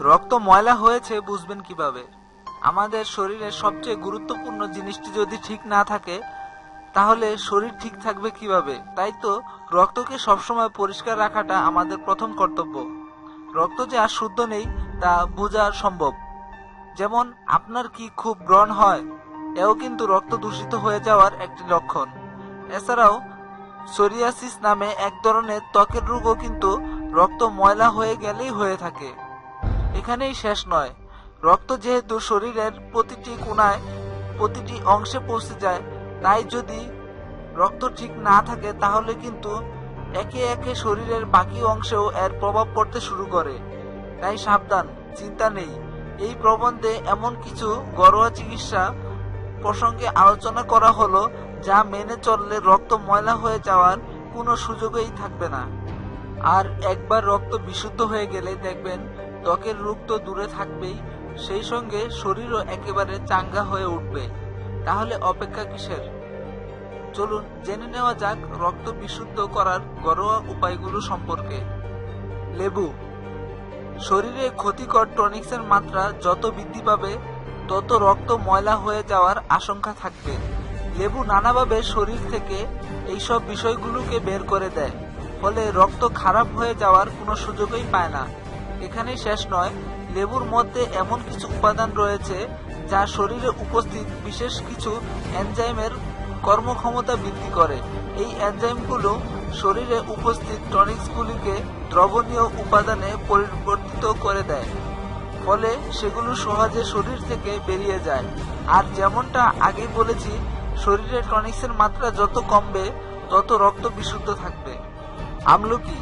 রক্ত ময়লা হয়েছে বুঝবেন কীভাবে? আমাদের শরীরের সবচেয়ে গুরুত্বপূর্ণ জিনিসটি যদি ঠিক না থাকে, তাহলে শরীর ঠিক থাকবে কীভাবে? তাই তো, রক্তকে সবসময় পরিষ্কার রাখাটা আমাদের প্রথম কর্তব্য। রক্ত যে আর শুদ্ধ নেই, তা বোঝা সম্ভব। যেমন, আপনার কি খুব ব্রণ হয়, এও কিন্তু রক্ত দূষিত হয়ে যাওয়ার একটি লক্ষণ। এছাড়াও, সোরিয়াসিস নামে এক ধরনের ত্বকের রোগও কিন্তু রক্ত ময়লা হয়ে গেলেই হয়ে থাকে। এখানেই শেষ নয়। রক্ত যেহেতু শরীরের প্রতিটি কোণায়, প্রতিটি অংশে পৌঁছে যায়, তাই যদি রক্ত ঠিক না থাকে, তাহলে কিন্তু একে একে শরীরের বাকি অংশেও এর প্রভাব পড়তে শুরু করে। তাই সাবধান, চিন্তা নেই। এই প্রবন্ধে এমন কিছু ঘরোয়া চিকিৎসা প্রসঙ্গে আলোচনা করা হলো, যা মেনে চললে রক্ত ময়লা হয়ে যাওয়ার কোনো সুযোগই থাকবে না। আর একবার রক্ত বিশুদ্ধ হয়ে গেলে দেখবেন ত্বকের রোগ তো দূরে থাকবেই, সেই সঙ্গে শরীরও একেবারে চাঙ্গা হয়ে উঠবে। তাহলে অপেক্ষা কিসের? চলুন জেনে নেওয়া যাক রক্ত বিশুদ্ধ করার ঘরোয়া উপায়গুলো সম্পর্কে। লেবু। শরীরে ক্ষতিকর টনিক্সের মাত্রা যত বৃদ্ধি পাবে, তত রক্ত ময়লা হয়ে যাওয়ার আশঙ্কা থাকবে। লেবু নানাভাবে শরীর থেকে এইসব বিষয়গুলোকে বের করে দেয়, ফলে রক্ত খারাপ হয়ে যাওয়ার কোনো সুযোগই পায় না। এখানেই শেষ নয়। লেবুর মধ্যে এমন কিছু উপাদান রয়েছে যা শরীরে উপস্থিত বিশেষ কিছু এনজাইমের কর্মক্ষমতা বৃদ্ধি করে। এই এনজাইমগুলো শরীরে উপস্থিত টনিক্সগুলিকে দ্রবণীয় উপাদানে পরিবর্তিত করে দেয়, ফলে সেগুলো সহজে শরীর থেকে বেরিয়ে যায়। আর যেমনটা আগে বলেছি, শরীরে টনিক্সের মাত্রা যত কমবে, তত রক্ত বিশুদ্ধ থাকবে। আমলকি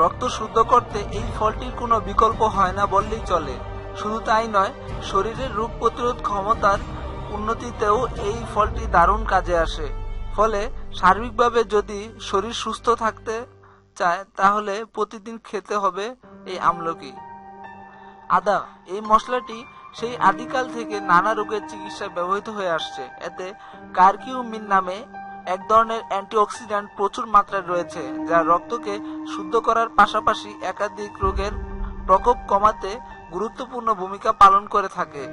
রক্ত শুদ্ধ করতে এই ফলটির কোনো বিকল্প হয় না বললেই চলে। শুধু তাই নয়, শরীরের রোগ প্রতিরোধ ক্ষমতার উন্নতিতেও এই ফলটি দারুণ কাজে আসে। ফলে সার্বিকভাবে যদি শরীর সুস্থ থাকতে চায়, তাহলে প্রতিদিন খেতে হবে এই আমলকি। আদা, এই মশলাটি সেই আদিকাল থেকে নানা রোগের চিকিৎসায় ব্যবহৃত হয়ে আসছে। এতে কার্কিউমিন নামে এক ধরনের অ্যান্টিঅক্সিডেন্ট প্রচুর মাত্রায় রয়েছে, যা রক্তকে শুদ্ধ করার পাশাপাশি একাধিক রোগের প্রকোপ কমাতে গুরুত্বপূর্ণ ভূমিকা পালন করে থাকে।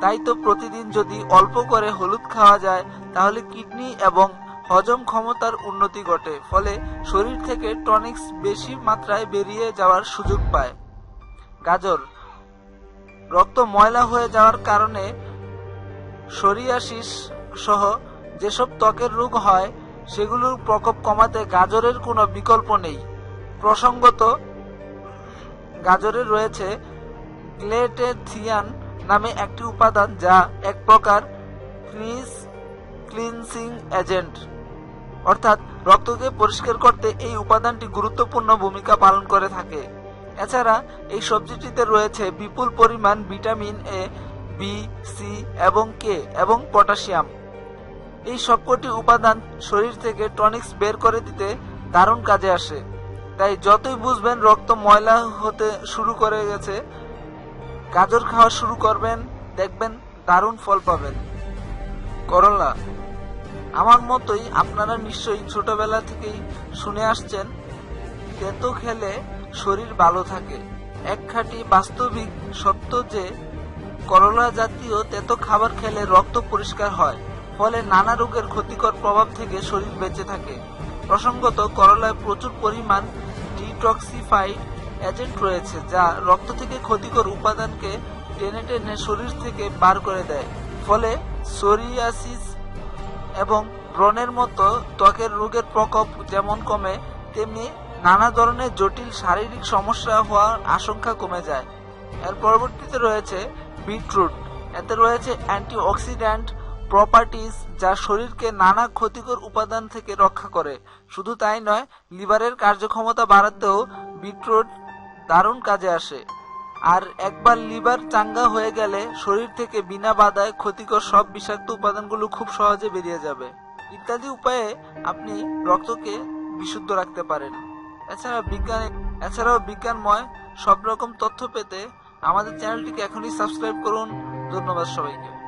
তাই তো প্রতিদিন যদি অল্প করে হলুদ খাওয়া যায়, তাহলে কিডনি এবং হজম ক্ষমতার উন্নতি ঘটে, ফলে শরীর থেকে টনিক্স বেশি মাত্রায় বেরিয়ে যাওয়ার সুযোগ পায়। গাজর, রক্ত ময়লা হয়ে যাওয়ার কারণে সরিয়াসিস সহ যেসব ত্বকের রোগ হয়, সেগুলোর প্রকোপ কমাতে গাজরের কোনো বিকল্প নেই। প্রসঙ্গত, গাজরে রয়েছে গ্লেটেথিয়ান নামে একটি উপাদান যা এক প্রকার ক্রিস ক্লিনসিং এজেন্ট। অর্থাৎ রক্তকে পরিষ্কার করতে এই উপাদানটি গুরুত্বপূর্ণ ভূমিকা পালন করে থাকে। এছাড়া, এই সবজিটিতে রয়েছে বিপুল পরিমাণ ভিটামিন এ, বি, সি এবং কে এবং পটাশিয়াম। এই সবকটি উপাদান শরীর থেকে টনিক্স বের করে দিতে দারুণ কাজে আসে। তাই যতই বুঝবেন রক্ত ময়লা হতে শুরু করে গেছে, গাজর খাওয়া শুরু করবেন, দেখবেন দারুণ ফল পাবেন। করলা, আমার মতোই আপনারা নিশ্চয়ই ছোটবেলা থেকেই শুনে আসছেন, তেতো খেলে শরীর ভালো থাকে। এক খাঁটি বাস্তবিক সত্য যে, করলা জাতীয় তেতো খাবার খেলে রক্ত পরিষ্কার হয়। ফলে নানা রোগের ক্ষতিকর প্রভাব থেকে শরীর বেঁচে থাকে। প্রসঙ্গত, করলায় প্রচুর পরিমাণ ডিটক্সিফাইড এজেন্ট রয়েছে, যা রক্ত থেকে ক্ষতিকর উপাদানকে টেনে টেনে শরীর থেকে বার করে দেয়। ফলে সোরিয়াসিস এবং ব্রণের মতো ত্বকের রোগের প্রকোপ যেমন কমে, তেমনি নানা ধরনের জটিল শারীরিক সমস্যা হওয়ার আশঙ্কা কমে যায়। এর পরবর্তীতে রয়েছে বিটরুট। এতে রয়েছে অ্যান্টিঅক্সিডেন্ট প্রপার্টিজ যা শরীরকে নানা ক্ষতিকর উপাদান থেকে রক্ষা করে। শুধু তাই নয়, লিভারের কার্যক্ষমতা বাড়াতেও বিটরুট দারুণ কাজে আসে। আর একবার লিভার চাঙ্গা হয়ে গেলে শরীর থেকে বিনা বাধায় ক্ষতিকর সব বিষাক্ত উপাদানগুলো খুব সহজে বেরিয়ে যাবে। ইত্যাদি উপায়ে আপনি রক্তকে বিশুদ্ধ রাখতে পারেন। এছাড়া বিজ্ঞান এছাড়াও বিজ্ঞানময় সব রকম তথ্য পেতে আমাদের চ্যানেলটিকে এখনই সাবস্ক্রাইব করুন। ধন্যবাদ সবাইকে।